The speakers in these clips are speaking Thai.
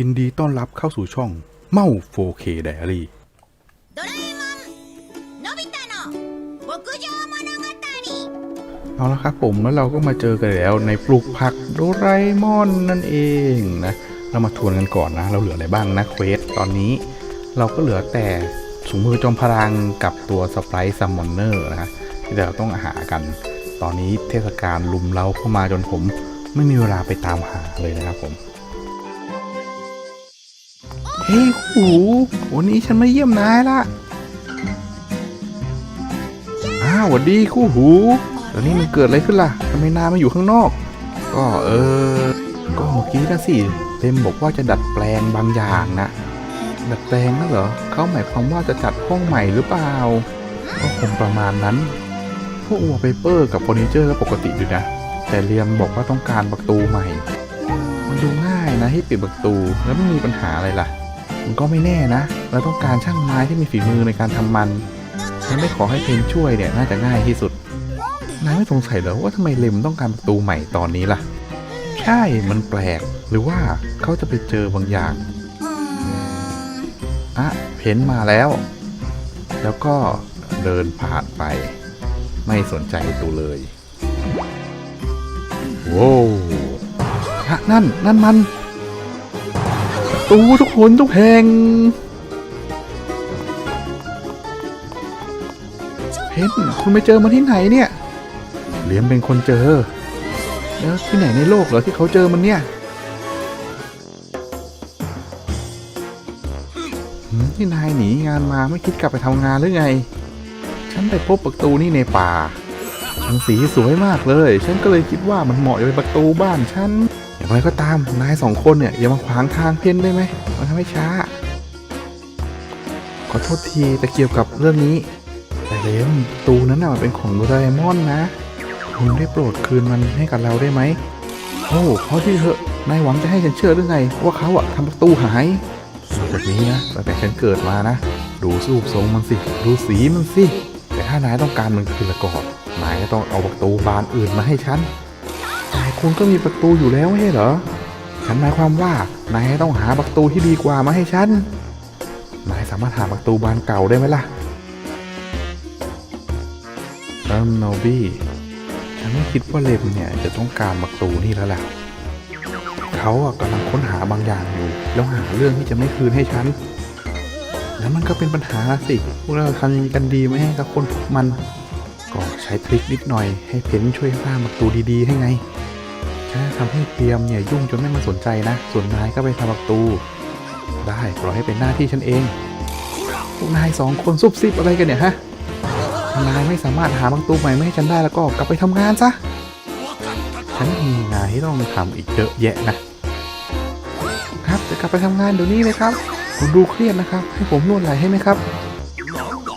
ยินดีต้อนรับเข้าสู่ช่องเม้า 4K Diary เอาละครับผมแล้วเราก็มาเจอกันแล้วในปลูกผักโดไรมอนนั่นเองนะ เรามาทวนกันก่อนนะ เราเหลืออะไรบ้างนะเควสตอนนี้ เราก็เหลือแต่สูงมือจอมพลังกับตัวสไปร์ซัมมอนเนอร์นะะที่เราต้องหากัน ตอนนี้เทศกาลลุมเราเข้ามาจนผมไม่มีเวลาไปตามหาเลยนะครับผม เฮ้ยหูวันนี้ฉันมาเยี่ยมนายละอ้าวสวัสดีคู่หูตอนนี้มันเกิดอะไรขึ้นล่ะทำไมนายมาอยู่ข้างนอก ก็เออ ก็เมื่อกี้นะสิเต็มบอกว่าจะดัดแปลงบางอย่างนะดัดแปลงนั่นเหรอเขาหมายความว่าจะจัดห้องใหม่หรือเปล่า ก็คงประมาณนั้น พวกวอลเปเปอร์กับเฟอร์นิเจอร์ก็ปกติอยู่นะ แต่เรียมบอกว่าต้องการประตูใหม่ มันดูง่ายนะให้ปิดประตูแล้วไม่มีปัญหาอะไรล่ะ มันก็ไม่แน่นะ เราต้องการช่างไม้ที่มีฝีมือในการทำมันฉันไม่ขอให้เพนช่วยเนี่ยน่าจะง่ายที่สุด นายไม่สงสัยเหรอว่าทำไมเลมต้องการประตูใหม่ตอนนี้ล่ะ ใช่ มันแปลก หรือว่าเขาจะไปเจอบางอย่างอะเพนมาแล้ว แล้วก็เดินผ่านไป ไม่สนใจตูเลยโว้วฮะนั่น นั่นมัน ตูทุกคนทุกแห่งเพนคุณไปเจอมาที่ไหนเนี่ยเลียมเป็นคนเจอ แล้วที่ไหนในโลกเหรอที่เขาเจอมันเนี่ยหืมที่นายหนีงานมาไม่คิดกลับไปทำงานหรือไง ฉันไปพบประตูนี่ในป่ามันสีสวยมากเลย ฉันก็เลยคิดว่ามันเหมาะจะเป็นประตูบ้านฉัน อย่างไรก็ตามนายสองคนเนี่ยอย่ามาขวางทางเพี้ยนได้ไหมมันทำให้ช้า ขอโทษทีแต่เกี่ยวกับเรื่องนี้ แต่เลมประตูนั้นน่ะมันเป็นของโดราเอมอนนะ คุณได้โปรดคืนมันให้กับเราได้ไหมโอ้เพราะที่เถอะนายหวังจะให้ฉันเชื่อหรือไง ว่าเขาอะทำประตูหายแบบนี้นะตั้งแต่ฉันเกิดมานะ ดูรูปทรงมันสิ ดูสีมันสิ แต่ถ้านายต้องการมันคืนละก่อนนายก็ต้องเอาประตูบานอื่นมาให้ฉัน คุณก็มีประตูอยู่แล้วไม่ใช่เหรอ ฉันหมายความว่านายต้องหาประตูที่ดีกว่ามาให้ฉัน นายสามารถหาประตูบานเก่าได้ไหมล่ะเอิมโนบี้ฉันไม่คิดว่าเลมเนี่ยจะต้องการประตูนี่แล้วแหละเขาอะกำลังค้นหาบางอย่างอยู่ แล้วหาเรื่องที่จะไม่คืนให้ฉัน แล้วมันก็เป็นปัญหาสิพวกเราทำยังไงกันดีไม่ให้กับคนพวกมัน ก็ใช้ทริคนิดหน่อยให้เพนช่วยสร้างประตูดีๆ ให้ไง ทำให้เตรียมเนี่ยยุ่งจนไม่มาสนใจนะ ส่วนนายก็ไปทำประตู ได้ปล่อยให้เป็นหน้าที่ฉันเอง พวกนายสองคนซุบซิบอะไรกันเนี่ยฮะนายไม่สามารถหาประตูใหม่มาให้ฉันได้แล้วก็กลับไปทำงานซะ ฉันมีงานที่ต้องทำอีกเยอะแยะนะ ครับจะกลับไปทำงานเดี๋ยวนี้เลยครับผมดูเครียดนะครับ ให้ผมนวดไหล่ให้ไหมครับ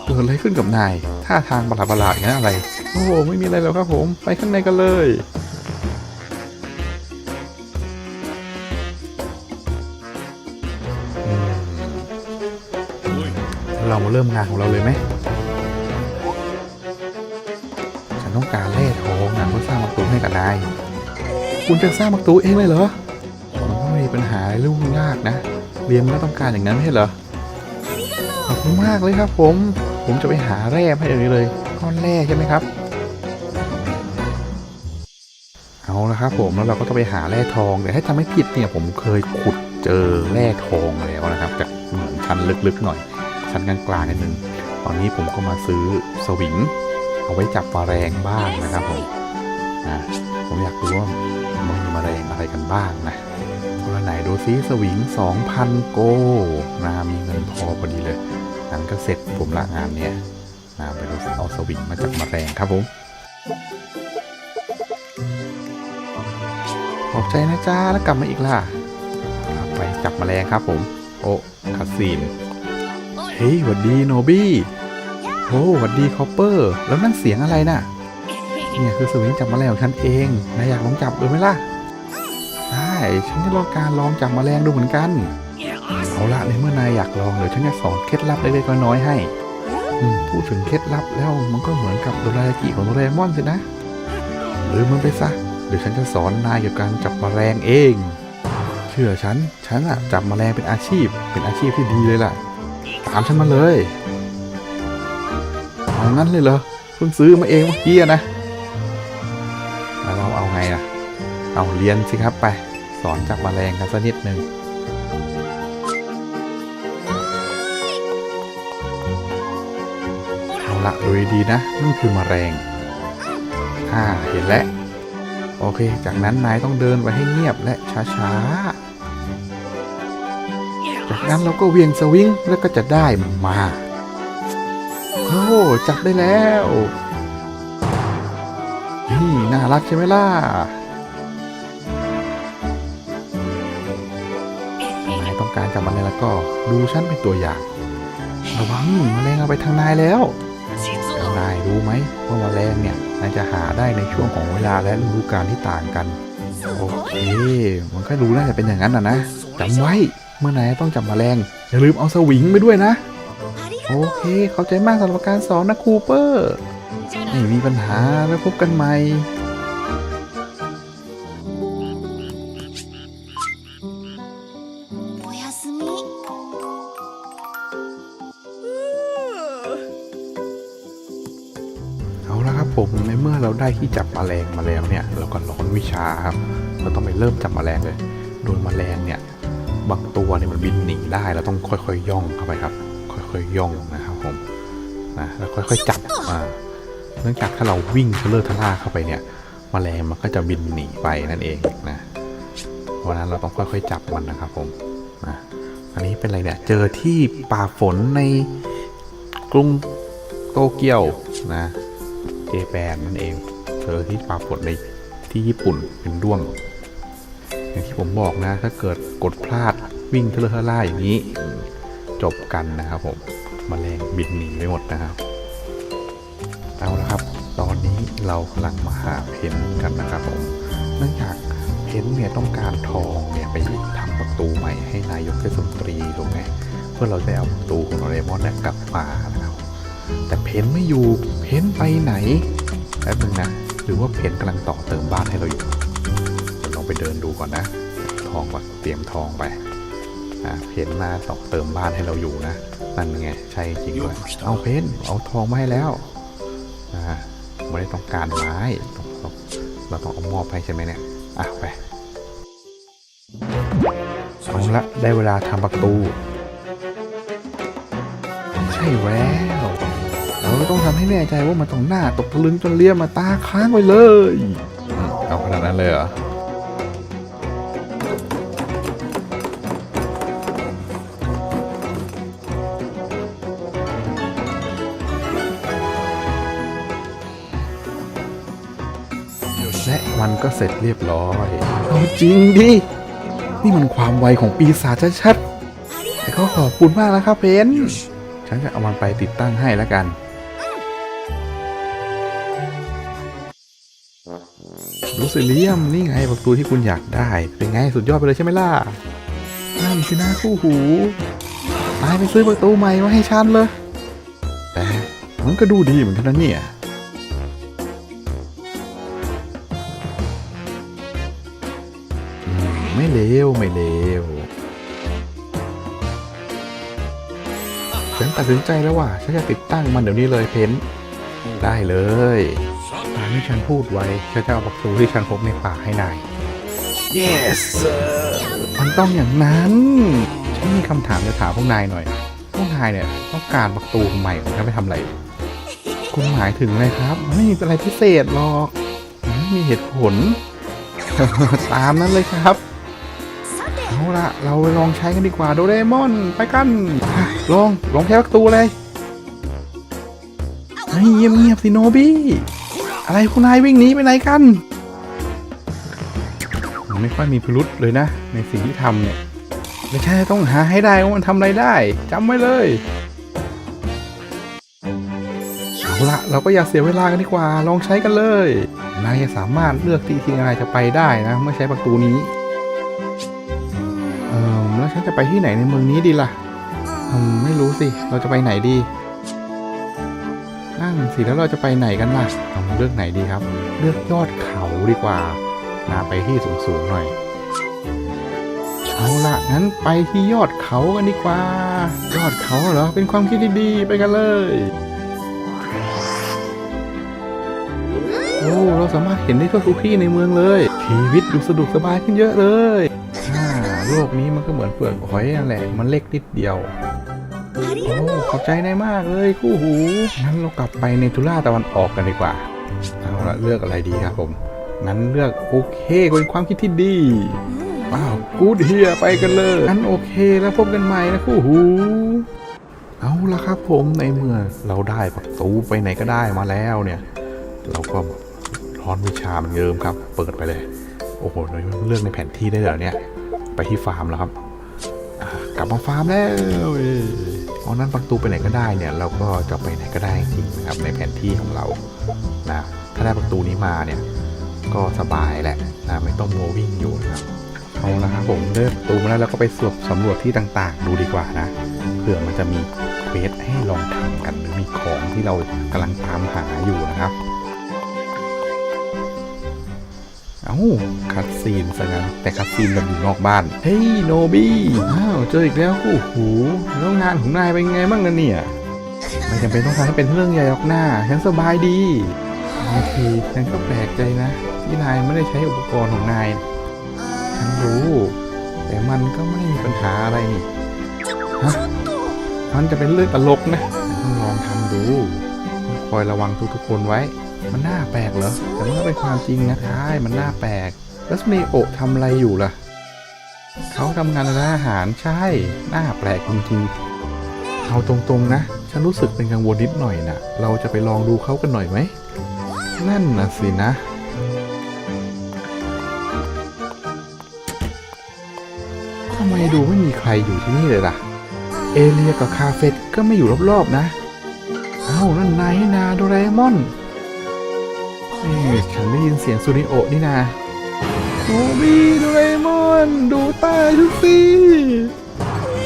เกิดอะไรขึ้นกับนายท่าทางประหลาดๆอย่างนั้นอะไร โอ้โหไม่มีอะไรแล้วครับผม ไปข้างในกันเลย เราเริ่มงานของเราเลยไหมฉันต้องการแร่ทองนะเพื่อสร้างประตูให้กับนายคุณจะสร้างประตูเองเลยเหรอมันก็ไม่มีปัญหารเรื่องยากนะ เรียนก็ต้องการอย่างนั้นไม่ใช่เหรอขอบคุณมากเลยครับ ผม ผมจะไปหาแร่ให้เดี๋ยวนี้เลยก้อนแร่ใช่ไหมครับ เอาละครับ ผมแล้วเราก็ต้องไปหาแร่ทองแต่ถ้าจำไม่ผิดเนี่ยผมเคยขุดเจอแร่ทองแล้วนะครับแต่เหมือนชั้นลึกๆหน่อย ชั้นกลางๆนิดนึงตอนนี้ผมก็มาซื้อสวิง เอาไว้จับแมลงบ้างนะครับผมนะผมอยากรู้ว่ามันมีแมลงอะไรกันบ้างนะคนละไหนดูซิสวิง 2,000 โกนะมีเงินพอพอดีเลยงั้นก็เสร็จผมละงานเนี้ยนะไปดูเอาสวิงมาจับแมลงครับผมขอบใจนะจ้าแล้วกลับมาอีกล่ะครับไปจับแมลงครับผม โอ้คาซีนเฮ้ยหวัดดีโนบี้โอ้หวัดดีคอปเปอร์ แล้วนั่นเสียงอะไรน่ะ เนี่ยคือสวิงจับแมลงของฉันเองนายอยากลองจับดูไหมล่ะ ได้ ฉันจะลองการลองจับแมลงดูเหมือนกัน เอาละในเมื่อนายอยากลองเดี๋ยวฉันจะสอนเคล็ดลับเล็กๆน้อยๆให้พูดถึงเคล็ดลับแล้วมันก็เหมือนกับโดราเอกิของโดราเอมอนสินะลืมมันไปซะ เดี๋ยวฉันจะสอนนายเกี่ยวกับการจับแมลงเองฉันชื่อฉัน ฉันอะจับแมลงเป็นอาชีพ เป็นอาชีพที่ดีเลยล่ะ ตามฉันมาเลย เอางั้นเลยเหรอ เพิ่งซื้อมาเองเมื่อกี้อะนะแล้วเราเอาไงล่ะ เอาเรียนสิครับไป สอนจับแมลงกันสักนิดหนึ่งเอาละดูดีนะนั่นคือมแมลงอ่าเห็นแล้ว โอเค จากนั้นนายต้องเดินไปให้เงียบและช้าๆ จากนั้นเราก็เวียงสวิงแล้วก็จะได้มันมาโอ้จับได้แล้วนี่น่ารักใช่ไหมล่ะนายต้องการจับมันเลยแล้วก็ดูฉันเป็นตัวอย่าง ระวังมแมลงเอาไปทางนายแล้วแล้วนายรู้ไหมว่าแมลงเนี่ยนายจะหาได้ในช่วงของเวลาและฤดูกาลที่ต่างกัน โอเค มันก็รู้น่าจะเป็นอย่างนั้นนะนะจำไว้ เมื่อไหร่ต้องจับมแมลงอย่าลืมเอาสวิงไปด้วยนะ โอเค เข้าใจมากสำหรับการสอนนะคูเปอร์ไม่มีปัญหาแล้วพบกันใหม่เอาละครับผมในเมื่อเราได้ที่จับมแมลงมาแล้วเนี่ย เราก็ร้อนวิชาครับ เราต้องไปเริ่มจับมแมลงเลย โดยมแมลงเนี่ย บางตัวเนี่ยมันบินหนีได้เราต้องค่อยๆย่องเข้าไปครับ ค่อยๆย่องนะครับผมนะแล้วค่อยๆจับอ่าเนื่องจากถ้าเราวิ่งเทะเลอร์ทะล่าเข้าไปเนี่ยแมลงมันก็จะบินหนีไปนั่นเองนะเพราะฉะนั้นเราต้องค่อยๆจับมันนะครับผมนะอันนี้เป็นอะไรเนี่ยเจอที่ป่าฝนในกรุงโตเกียวนะเจแปนนั่นเองเจอที่ป่าฝนในที่ญี่ปุ่นเป็นด้วง อย่างที่ผมบอกนะ ถ้าเกิดกดพลาดวิ่งเทะเลอะทะล่าอย่างนี้ จบกันนะครับผมมแมลงบินหนีไปหมดนะครับ เอาละครับ ตอนนี้เรากำลังมาหาเพนกันนะครับผมเนื่องจากเพนเนี่ยต้องการทองเนี่ยไปทำประตูใหม่ให้นายกเทศมนตรีถูกไหมเพื่อเราจะเอาประตูของโดเรมอนเนี่ยกลับมานะครับ แต่เพนไม่อยู่เพนไปไหนแป๊บนึงนะ หรือว่าเพนกำลังต่อเติมบ้านให้เราอยู่ ไปเดินดูก่อนนะ ทองก่อนเตรียมทองไปอะเพนมาต่อเติมบ้านให้เราอยู่นะ นั่นไงใช่จริงด้วยเอาเพนเอาทองมาให้แล้วอ่าไม่ได้ต้องการไม้เราต้องเอามอบให้ใช่ไหมเนี่ยอะไปเอาละได้เวลาทำประตู ใช่แล้วเราต้องทำให้แน่ใจว่ามันต้องหน้าตกตะลึงจนเลี้ยมาตาค้างไปเลย เอาขนาดนั้นเลยเหรอ ก็เสร็จเรียบร้อยเอาจริงดิ นี่มันความไวของปีศาจชัดๆแต่ก็ขอบคุณมากนะครับเพนฉันจะเอามันไปติดตั้งให้แล้วกันลูซิเลียมนี่ไงประตูที่คุณอยากได้ เป็นไงสุดยอดไปเลยใช่ไหมล่ะ นั่นสินะคู่หูนายไปซื้อประตูใหม่มาให้ฉันเลย แต่มันก็ดูดีเหมือนกันนะเนี่ย เลวไม่เลวฉันตัดสินใจแล้วว่าฉันจะติดตั้งมันเดี๋ยวนี้เลยเพนได้เลยตามที่ฉันพูดไว้ฉันจะเอาประตูที่ฉันพบในป่าให้นาย yes sir มันต้องอย่างนั้นฉันมีคำถามจะถามพวกนายหน่อย พวกนายเนี่ยต้องการประตูใหม่ของฉันไปทำอะไรคุณหมายถึงอะไรครับ ไม่มีอะไรพิเศษหรอกไม่มีเหตุผล ตามนั้นเลยครับさて เอาละเราลองใช้กันดีกว่าโดเรมอนไปกันลองลองใช้ประตูเลยเฮ้ยเงียบเงียบๆสิโนบี้อะไรคุณนายวิ่งหนีไปไหนกันมันไม่ค่อยมีพิรุษเลยนะ ในสิ่งที่ทำเนี่ยไม่ใช่ต้องหาให้ได้ว่ามันทำอะไรได้จำไว้เลยเอาละเราก็อย่าเสียเวลากันดีกว่าลองใช้กันเลยนายจะสามารถเลือกที่ที่นายจะไปได้นะ เมื่อใช้ประตูนี้ จะไปที่ไหนในเมืองนี้ดีล่ะอืมไม่รู้สิ เราจะไปไหนดี นั่งสิแล้วเราจะไปไหนกันล่ะเอาเลือกไหนดีครับ เลือกยอดเขาดีกว่านาไปที่สูงๆหน่อย เอาละงั้นไปที่ยอดเขากันดีกว่า ยอดเขาเหรอ เป็นความคิดที่ดีไปกันเลยโอ้เราสามารถเห็นได้ทั่วทุกที่ในเมืองเลย ชีวิตดูสะดวกสบายขึ้นเยอะเลย โลกนี้มันก็เหมือนเปลือกหอยนั่นแหละ มันเล็กนิดเดียว โอ้ ขอบใจนายมากเลยคู่หู งั้นเรากลับไปในทุล่าตะวันออกกันดีกว่า เอาละเลือกอะไรดีครับผม งั้นเลือกโอเคเป็นความคิดที่ดีว้าวกูดเฮียไปกันเลย งั้นโอเคแล้วพบกันใหม่นะคู่หูเอาละครับผมในเมื่อเราได้ประตูไปไหนก็ได้มาแล้วเนี่ย เราก็ร้อนวิชามันเยิมครับ เปิดไปเลย โอ้โหเลือกในแผนที่ได้เหรอเนี่ย ไปที่ฟาร์มแล้วครับกลับมาฟาร์มแล้วเอานั้นประตูไปไหนก็ได้เนี่ย เราก็จะไปไหนก็ได้จริงนะครับในแผนที่ของเรานะถ้าได้ประตูนี้มาเนี่ยก็สบายแหละนะไม่ต้องโมวิ่งอยู่นะครับเอาละครับผมเลือกประตูมาแล้วเราก็ไปสวบสำรวจที่ต่างๆ ดูดีกว่านะเผื่อมันจะมีเควสให้ลองทำกันหรือมีของที่เรากำลังตามหาอยู่นะครับ เอ้าคัดซีนซะงั้นแต่คัดซีนมันอยู่นอกบ้าน เฮ้ยโนบี้อ้าวเจออีกแล้วคู่หูแล้วงานของนายเป็นไงบ้างนะเนี่ยไม่จำเป็นต้องทำให้เป็นเรื่องใหญ่หรอกหน้าฉันสบายดีบางทีฉันก็แปลกใจนะ ที่นายไม่ได้ใช้อุปกรณ์ของนายฉันรู้ แต่มันก็ไม่มีปัญหาอะไรนี่ฮะมันจะเป็นเรื่องตลกนะต้องลองทำดู คอยระวังทุกๆคนไว้ มันน่าแปลกเหรอ แต่มันก็เป็นความจริงนะใช่มันน่าแปลก แล้วสเนโอะทำอะไรอยู่ล่ะ เขาทำงานร้านอาหารใช่ น่าแปลกจริงๆเอาตรงๆนะ ฉันรู้สึกเป็นกังวลนิดหน่อยนะเราจะไปลองดูเขากันหน่อยไหม นั่นนะสินะทำไมดูไม่มีใครอยู่ที่นี่เลยล่ะ เอเลียกับคาเฟตก็ไม่อยู่รอบๆนะ เอ้านั่นนายนี่นาโดราเอมอน เอ๊ะฉันได้ยินเสียงซูนิโอะนี่นาโอบีโดราเอมอน ดูใต้ทุกสิ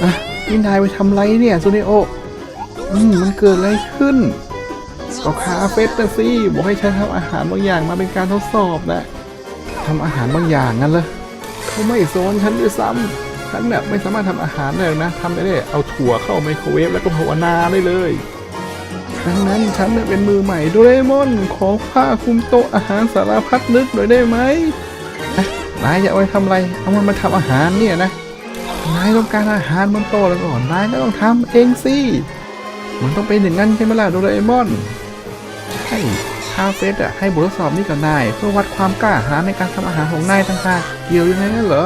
อะนี่นายไปทำไรเนี่ยซูนิโอะอืมมันเกิดอะไรขึ้น ก็คาเฟ่นะสิบอกให้ฉันทำอาหารบางอย่างมาเป็นการทดสอบนะทำอาหารบางอย่างงั้นเหรอเขาไม่สอนฉันด้วยซ้ำฉันเนี่ยไม่สามารถทำอาหารได้หรอกนะทำได้ได้เอาถั่วเข้าไมโครเวฟแล้วก็ภาวนาได้เลย ดังนั้นฉันเนี่ยเป็นมือใหม่โดเรมอน ขอผ้าคุมโต๊ะอาหารสารพัดนึกหน่อยได้ไหมนายจะเอาไปทำอะไร เอามันมาทำอาหารเนี่ยนะ นายต้องการอาหารบนโต๊ะแล้วก่อน นายก็ต้องทำเองสิ มันต้องเป็นอย่างนั้นใช่ไหมล่ะโดเรมอน ใช่คาเฟ่อะให้บททดสอบนี้กับนาย เพื่อวัดความกล้าหาญในการทำอาหารของนายต่างหากเกี่ยวยังไงนั่นเหรอ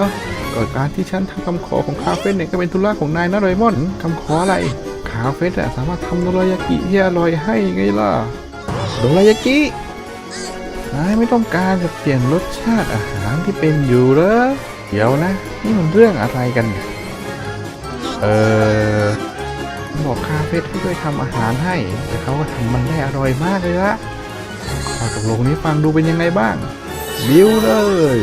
ก็การที่ฉันทำคำขอของคาเฟ่เนี่ยก็เป็นธุระของนายนะโดเรมอนคำขออะไร คาเฟ่อะสามารถทำโดรายากิที่อร่อยให้ไงล่ะโดรายากินายไม่ต้องการจะเปลี่ยนรสชาติอาหารที่เป็นอยู่เหรอเดี๋ยวนะ นี่มันเรื่องอะไรกันเนี่ยเออบอกคาเฟ่ให้ช่วยทำอาหารให้ แต่เขาก็ทำมันได้อร่อยมากเลยละข้อตกลงนี้ฟังดูเป็นยังไงบ้างบิวเลย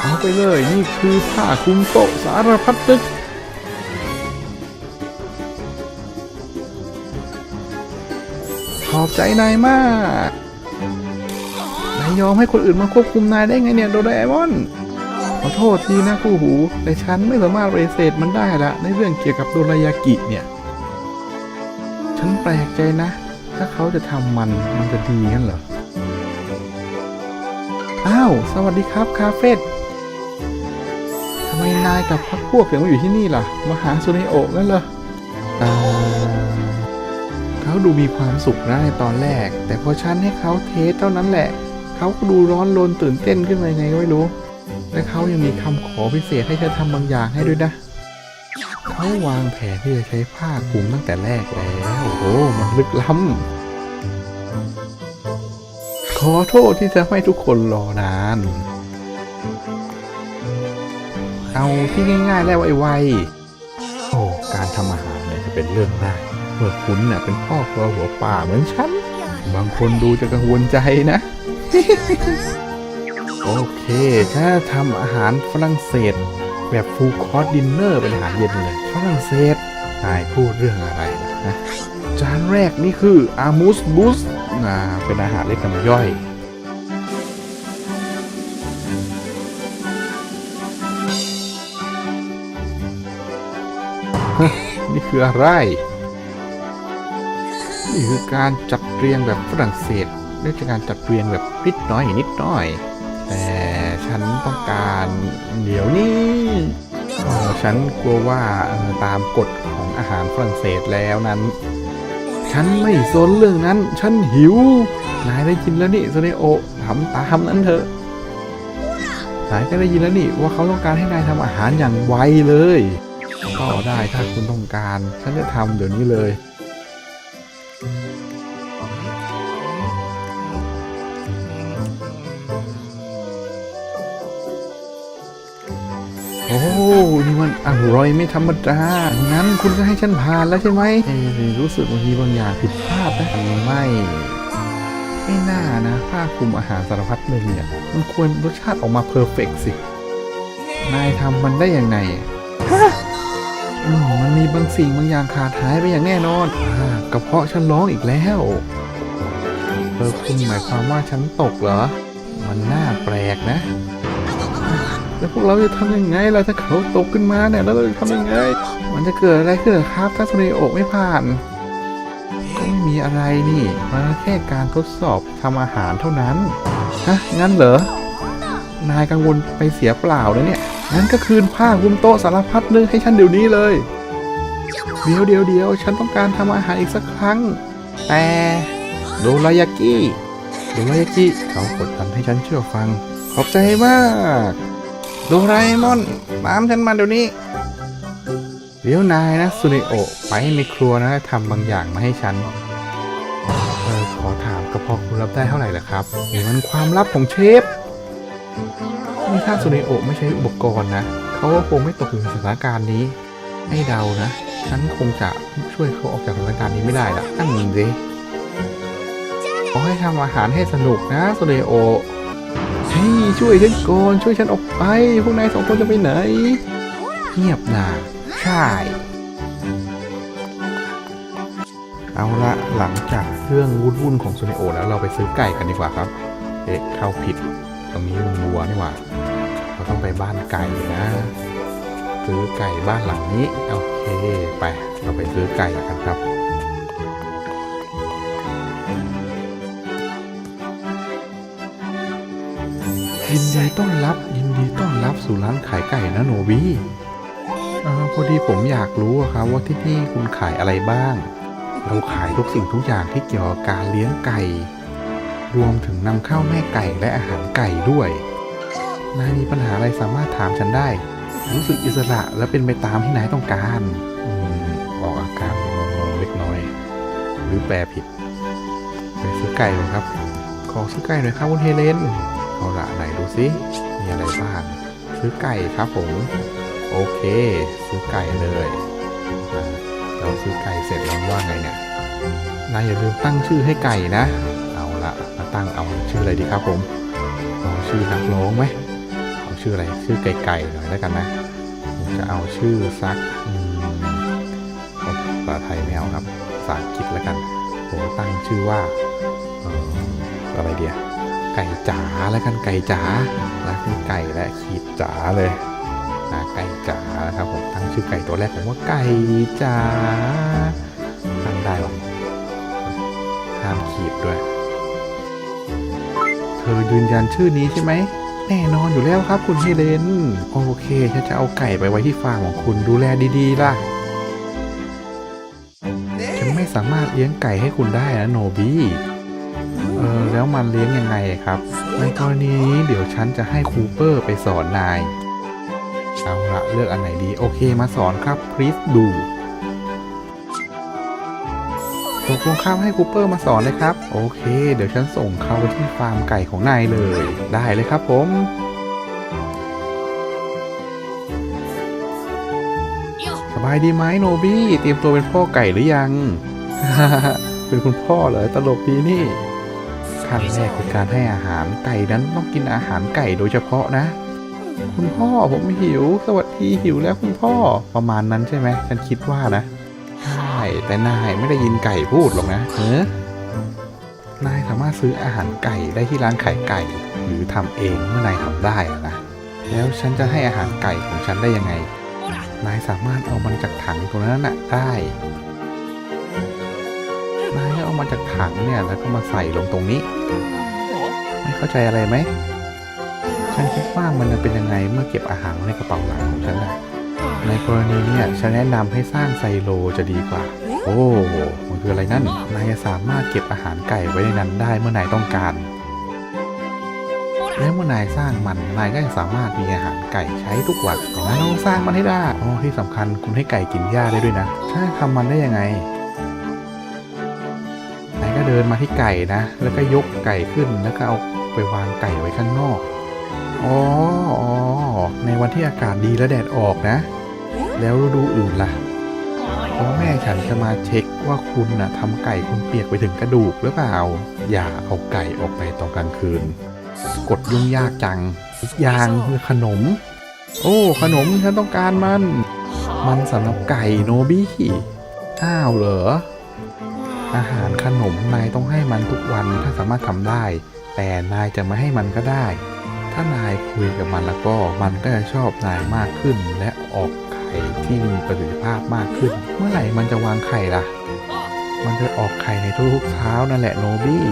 เอาไปเลย นี่คือผ้าคลุมโต๊ะสารพัดนึก อบใจนายมาก นายยอมให้คนอื่นมาควบคุมนายได้ไงเนี่ยโดราเอมอน ขอโทษทีนะคู่หู แต่ฉันไม่สามารถปฏิเสธมันได้ละในเรื่องเกี่ยวกับโดรายากิเนี่ย ฉันแปลกใจนะ ถ้าเขาจะทำมันมันจะดีงั้นเหรอ อ้าว สวัสดีครับคาเฟ่ทำไมนายกับพักพวกถึงมาอยู่ที่นี่ล่ะ มาหาซูเนโอะงั้นเหรอ เขาดูมีความสุขนะในตอนแรก แต่พอฉันให้เขาเทสเท่านั้นแหละ เขาก็ดูร้อนรนตื่นเต้นขึ้นมาไงก็ไม่รู้ และเขายังมีคำขอพิเศษให้ฉันทำบางอย่างให้ด้วยนะเขาวางแผนที่จะใช้ผ้าคลุมตั้งแต่แรกแล้วโอ้โหมันลึกล้ำขอโทษที่จะให้ทุกคนรอนาน เอาที่ง่ายๆแล้วไวๆโอ้การทำอาหารเนี่ยจะเป็นเรื่องง่าย ว่าคุณน่ะเป็นพ่อครัวหัวป่าเหมือนฉัน บางคนดูจะกังวลใจนะ โอเค ถ้าทำอาหารฝรั่งเศส แบบฟูคอร์สดินเนอร์เป็นอาหารเย็นเลยฝรั่งเศสนายพูดเรื่องอะไรนะจานแรกนี่คืออามูสบูสนะเป็นอาหารเล็กน้ำย่อยนี่คืออะไร นี่คือการจัดเรียงแบบฝรั่งเศสเรื่องการจัดเรียงแบบนิดน้อยนิดน้อย แต่ฉันต้องการเดี๋ยวนี่ฉันกลัวว่าตามกฎของอาหารฝรั่งเศสแล้วนั้น ฉันไม่สนเรื่องนั้น ฉันหิวนายได้ยินแล้วนี่โซเนโอทำตามนั้นเถอะนายก็ได้ยินแล้วนี่ว่าเขาต้องการให้นายทำอาหารอย่างไวเลย ก็ได้ถ้าคุณต้องการ ฉันจะทำเดี๋ยวนี้เลย โอ้ นี่มันอร่อยไม่ธรรมดา งั้นคุณก็ให้ฉันผ่านแล้วใช่ไหมเอ้รู้สึกว่ามีบางอย่างผิดพลาดนะไม่ไม่น่านะผ้าคลุมอาหารสารพัดเลยเนี่ย มันควรรสชาติออกมาเพอร์เฟกสิ นายทำมันได้ยังไงมันมีบางสิ่งบางอย่างขาดหายไปอย่างแน่นอนอกระเพาะฉันร้องอีกแล้วเออคุณหมายความว่าฉันตกเหรอ มันน่าแปลกนะ แล้วพวกเราจะทำยังไงล่ะถ้าเขาตกขึ้นมาเนี่ยแล้วเราจะทำยังไง มันจะเกิดอะไรขึ้นครับถ้าสุริโอกไม่ผ่าน ก็ไม่มีอะไรนี่มันแค่การทดสอบทำอาหารเท่านั้นฮะงั้นเหรอนายกังวลไปเสียเปล่าเลยเนี่ยงั้นก็คืนผ้าคลุมโต๊ะสารพัดนึงให้ฉันเดี๋ยวนี้เลย เดี๋ยวเดี๋ยวเดี๋ยวฉันต้องการทำอาหารอีกสักครั้ง แต่โดรายากิโดรายากิเขากดดันให้ฉันเชื่อฟัง ขอบใจมาก โดราเอมอน ตามฉันมาเดี๋ยวนี้ เดี๋ยวนายนะสุเนโอไปในครัวนะทำบางอย่างมาให้ฉัน เออขอถามกระเพาะคุณรับได้เท่าไหร่ล่ะครับนี่มันความลับของเชฟนี่ถ้าสุเนโอไม่ใช้อุปกรณ์นะ เขาก็คงไม่ตกอยู่ในสถานการณ์นี้ ให้เดานะ ฉันคงจะช่วยเขาออกจากสถานการณ์นี้ไม่ได้ละตั้งนิงสิขอให้ทำอาหารให้สนุกนะสุเนโอ เฮ้ยช่วยฉันก่อนช่วยฉันออกไป พวกนายสองคนจะไปไหน เงียบนาใช่ เอาละหลังจากเรื่องวุ่นๆของซูเนโอแล้วเราไปซื้อไก่กันดีกว่าครับ เอ๊ะเข้าผิด ตรงนี้มันวัวนี่หว่า เราต้องไปบ้านไก่นะ ซื้อไก่บ้านหลังนี้ โอเค ไป เราไปซื้อไก่กันครับ ยินดีต้อนรับ ยินดีต้อนรับสู่ร้านขายไก่นะโนบีออพอดีผมอยากรู้อะครับว่าที่นี่คุณขายอะไรบ้าง เราขายทุกสิ่งทุกอย่างที่เกี่ยวกับการเลี้ยงไก่ รวมถึงนำเข้าแม่ไก่และอาหารไก่ด้วย นายมีปัญหาอะไรสามารถถามฉันได้ รู้สึกอิสระและเป็นไปตามที่นายต้องการอืมออกอาการงงๆเล็กน้อย หรือแปลผิดไปซื้อไก่ก่อครับ ขอซื้อไก่หน่อยครับคุณเฮเลน เอาละไหนดูสิมีอะไรบ้าง ซื้อไก่ครับผม โอเค ซื้อไก่เลยเราซื้อไก่เสร็จแล้วว่าไงเนี่ยนายอย่าลืมตั้งชื่อให้ไก่นะ เอาละมาตั้งเอาชื่ออะไรดีครับผมเอาชื่อนักร้องไหมเอาชื่ออะไรชื่อไก่ๆหน่อยแล้วกันนะผมจะเอาชื่อซักภาษาไทยไม่เอาครับภาษาอังกฤษแล้วกันผมตั้งชื่อว่าออะไรเดียไก่จ๋าแล้วกันไก่จ๋ารักทั้งไก่และขีดจ๋าเลยนะไก่จ๋านะครับผมตั้งชื่อไก่ตัวแรกผมว่าไก่จ๋าตั้งได้หรอห้ามขีดด้วย เธอยืนยันชื่อนี้ใช่ไหมแน่นอนอยู่แล้วครับคุณเฮเลนโอเคฉันจะเอาไก่ไปไว้ที่ฟาร์มของคุณดูแลดีๆล่ะฉันไม่สามารถเลี้ยงไก่ให้คุณได้นะโนบี้ เออแล้วมันเลี้ยงยังไงครับ ในกรณีนี้เดี๋ยวฉันจะให้คูเปอร์ไปสอนนาย เอาละเลือกอันไหนดี โอเคมาสอนครับพ e สดูตกลงข้ามให้คูเปอร์มาสอนเลยครับ โอเค เดี๋ยวฉันส่งเขาไปที่ฟาร์มไก่ของนายเลย ได้เลยครับผมสบายดีไหมโนบี้ เตรียมตัวเป็นพ่อไก่หรือยัง เป็นคุณพ่อเหรอตลกดีนี่ ขั้นแรกคือการให้อาหารไก่นั้นต้องกินอาหารไก่โดยเฉพาะนะ คุณพ่อผมหิว สวัสดีหิวแล้วคุณพ่อประมาณนั้นใช่ไหมฉันคิดว่านะใช่แต่นายไม่ได้ยินไก่พูดหรอกนะเออนายสามารถซื้ออาหารไก่ได้ที่ร้านขายไก่ หรือทำเองเมื่อนายทำได้อะนะแล้วฉันจะให้อาหารไก่ของฉันได้ยังไง นายสามารถเอามันจากถังตรงนั้นน่ะได้ มาจากถังเนี่ย แล้วก็มาใส่ลงตรงนี้ ไม่เข้าใจอะไรไหม ฉันคิดว่ามันจะเป็นยังไงเมื่อเก็บอาหารในกระเป๋าหลังของฉันนะในกรณีเนี่ยฉันแนะนำให้สร้างไซโลจะดีกว่า โอ้มันคืออะไรนั่น นายจะสามารถเก็บอาหารไก่ไว้ในนั้นได้เมื่อนายต้องการ และเมื่อนายสร้างมัน นายก็จะสามารถมีอาหารไก่ใช้ทุกวันดังนั้นต้องสร้างมันให้ได้ อ๋อที่สำคัญคุณให้ไก่กินหญ้าได้ด้วยนะฉันจะทำมันได้ยังไง นายก็เดินมาที่ไก่นะ แล้วก็ยกไก่ขึ้นแล้วก็เอาไปวางไก่ไว้ข้างนอกอ๋ออในวันที่อากาศดีและแดดออกนะ แล้วฤดูอื่นล่ะเพราะแม่ฉันจะมาเช็คว่าคุณน่ะทำไก่คุณเปียกไปถึงกระดูกหรือเปล่า อย่าเอาไก่ออกไปตอนกลางคืน กดยุ่งยากจังอีกอย่างคือขนม โอ้ ขนมฉันต้องการมัน มันสำหรับไก่โนบี้อ้าวเหรอ อาหารขนมนายต้องให้มันทุกวันถ้าสามารถทำได้ แต่นายจะไม่ให้มันก็ได้ ถ้านายคุยกับมันแล้วก็มันก็จะชอบนายมากขึ้น และออกไข่ที่มีประสิทธิภาพมากขึ้น เมื่อไหร่มันจะวางไข่ล่ะ มันจะออกไข่ในทุกๆเช้านั่นแหละโนบี้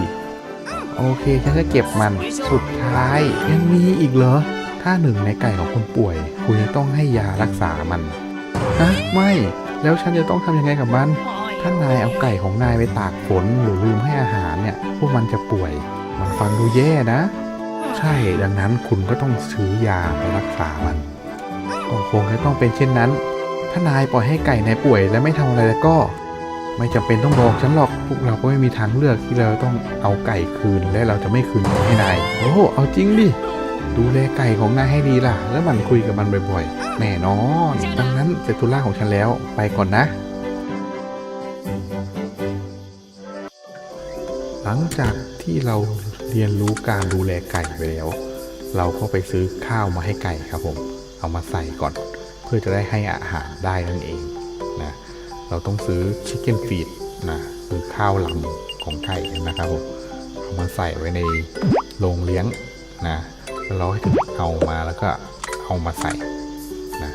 โอเคฉันจะเก็บมันสุดท้ายยังมีอีกเหรอ ถ้าหนึ่งในไก่ของคุณป่วย คุณจะต้องให้ยารักษามันฮะไม่ แล้วฉันจะต้องทำยังไงกับมัน ถ้านายเอาไก่ของนายไปตากฝนหรือลืมให้อาหารเนี่ย พวกมันจะป่วย มันฟังดูแย่นะ ใช่ ดังนั้นคุณก็ต้องซื้อยาไปรักษามันก็คงจะต้องเป็นเช่นนั้น ถ้านายปล่อยให้ไก่นายป่วยและไม่ทำอะไรแล้วก็ ไม่จำเป็นต้องบอกฉันหรอก พวกเราก็ไม่มีทางเลือกที่เราต้องเอาไก่คืนและเราจะไม่คืนให้นาย โอ้เอาจริงดิ ดูแลไก่ของนายให้ดีล่ะ แล้วมันคุยกับมันบ่อยๆ แน่นอน ดังนั้นเสร็จธุระของฉันแล้ว ไปก่อนนะ หลังจากที่เราเรียนรู้การดูแลไก่ไปแล้ว เราก็ไปซื้อข้าวมาให้ไก่ครับผม เอามาใส่ก่อน เพื่อจะได้ให้อาหารได้นั่นเองนะเราต้องซื้อชิคเก้นฟีดนะคือข้าวลำของไก่นะครับผมเอามาใส่ไว้ในโรงเลี้ยงนะแล้วเราให้ถึงเอามาแล้วก็เอามาใส่นะ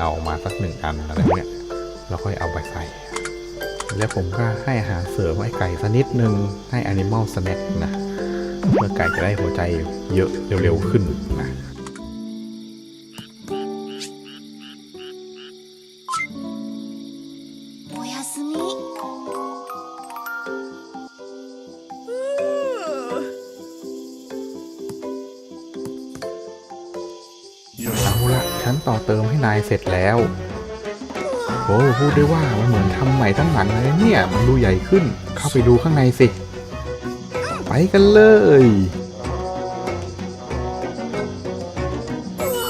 เอามาสักหนึ่งอันอะไรเงี้ยแล้วค่อยเอาไปใส่ แล้วผมก็ให้อาหารเสริมให้ไก่สักนิดนึง ให้อนิมอลสแน็คนะ เพื่อไก่จะได้หัวใจเยอะเร็วๆขึ้นนะเอาละฉันต่อเติมให้นายเสร็จแล้ว ดได้ว่ามันเหมือนทำใหม่ทั้งหลังเลยเนี่ย มันดูใหญ่ขึ้น เข้าไปดูข้างในสิ ไปกันเลย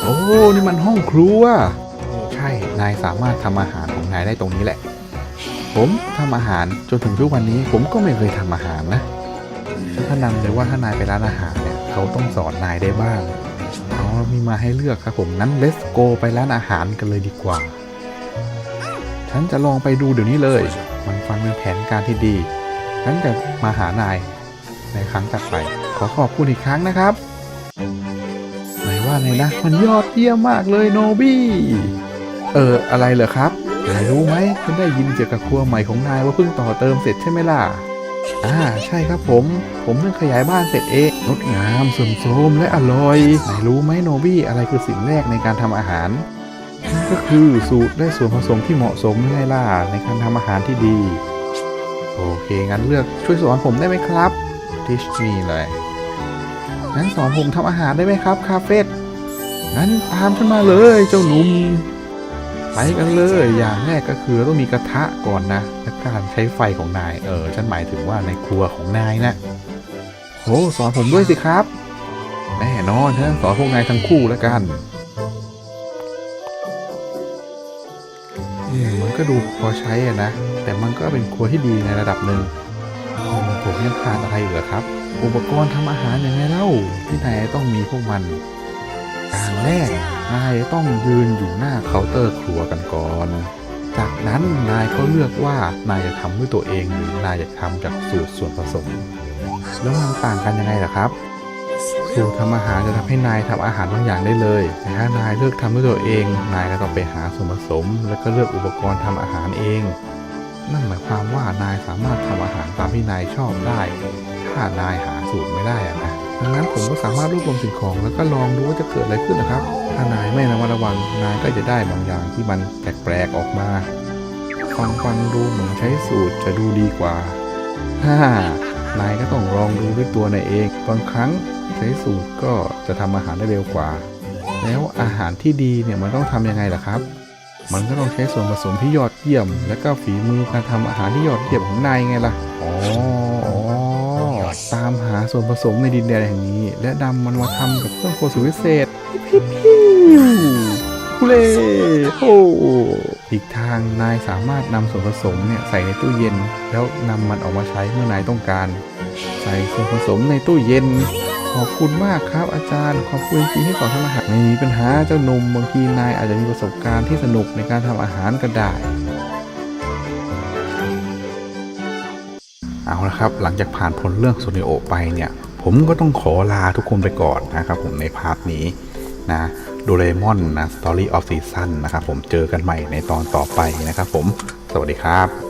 โอ้ นี่มันห้องครัว ใช่ นายสามารถทำอาหารของนายได้ตรงนี้แหละ ผมทำอาหารจนถึงทุกวันนี้ ผมก็ไม่เคยทำอาหารนะฉันพนันเลยว่าถ้านายไปร้านอาหารเนี่ย เขาต้องสอนนายได้บ้างเอามีมาให้เลือกครับผมงั้น let's go ไปร้านอาหารกันเลยดีกว่า ฉันจะลองไปดูเดี๋ยวนี้เลย มันฟังเป็นแผนการที่ดี ฉันจะมาหานายในครั้งต่อไป ขอขอบคุณอีกครั้งนะครับนายว่าไงนะ มันยอดเยี่ยมมากเลยโนบี้ เออ อะไรเหรอครับ นายรู้ไหมฉันได้ยินเกี่ยวกับครัวใหม่ของนายว่าเพิ่งต่อเติมเสร็จใช่ไหมล่ะ อ่า ใช่ครับผม ผมเพิ่งขยายบ้านเสร็จเองงดงามสมโทรมและอร่อย นายรู้ไหมโนบี้อะไรคือสิ่งแรกในการทำอาหาร ก็คือสูตรและส่วนผสมที่เหมาะสมยังไงล่ะในการทำอาหารที่ดี โอเค งั้นเลือกช่วยสอนผมได้ไหมครับ Teach me เลย งั้นสอนผมทำอาหารได้ไหมครับ คาเฟ่งั้นตามฉันมาเลยเจ้าหนุ่มไปกันเลยอย่างแรกก็คือต้องมีกระทะก่อนนะและการใช้ไฟของนายเออฉันหมายถึงว่าในครัวของนายนะโอ้สอนผมด้วยสิครับ แน่นอนฉันสอนพวกนายทั้งคู่แล้วกัน ก็ดูพอใช้อะนะ แต่มันก็เป็นครัวที่ดีในระดับหนึ่งอืมผมยังขาดอะไรอยู่เหรอครับ อุปกรณ์ทำอาหารยังไงเล่า ที่นายต้องมีพวกมันอย่างแรกนายต้องยืนอยู่หน้าเคาน์เตอร์ครัวกันก่อน จากนั้นนายก็เลือกว่านายจะทำด้วยตัวเองหรือนายจะทำจากสูตรส่วนผสม แล้วมันต่างกันยังไงล่ะครับ สูตรทำอาหารจะทำให้นายทำอาหารบางอย่างได้เลย แต่ถ้านายเลือกทำด้วยตัวเอง นายก็ต้องไปหาส่วนผสม แล้วก็เลือกอุปกรณ์ทำอาหารเอง นั่นหมายความว่านายสามารถทำอาหารตามที่นายชอบได้ ถ้านายหาสูตรไม่ได้อะนะดังนั้นผมก็สามารถรวบรวมสิ่งของ แล้วก็ลองดูว่าจะเกิดอะไรขึ้นนะครับ ถ้านายไม่ระมัดระวัง นายก็จะได้บางอย่างที่มันแปลกๆออกมาฟังฟังดูเหมือนใช้สูตรจะดูดีกว่าฮ่านายก็ต้องลองดูด้วยตัวนายเอง บางครั้ง ใช้สูตรก็จะทำอาหารได้เร็วกว่า แล้วอาหารที่ดีเนี่ยมันต้องทำยังไงล่ะครับ มันก็ต้องใช้ส่วนผสมที่ยอดเยี่ยม และก็ฝีมือการทำอาหารที่ยอดเยี่ยมของนายไงล่ะอ๋ออตามหาส่วนผสมในดินแดนแห่งนี้ และนำมันมาทำกับเครื่องครัวสุดพิเศษพิพิวฮูเล่โอ้อีกทางนายสามารถนำส่วนผสมเนี่ยใส่ในตู้เย็น แล้วนำมันออกมาใช้เมื่อนายต้องการ ใส่ส่วนผสมในตู้เย็น อบคุณมากครับอาจารย์ ขอบคุณจริงที่สอนทำอาหารไม่มีปัญหาเจ้าหนุ่มบางทีนายอาจจะมีประสบการณ์ที่สนุกในการทำอาหารก็ได้เอาละครับ หลังจากผ่านพ้นเรื่องโซนิโอไปเนี่ย ผมก็ต้องขอลาทุกคนไปก่อนนะครับผมในพาร์ทนี้นะโดเรมอนนะ Story of Season นะครับผมเจอกันใหม่ในตอนต่อไปนะครับผม สวัสดีครับ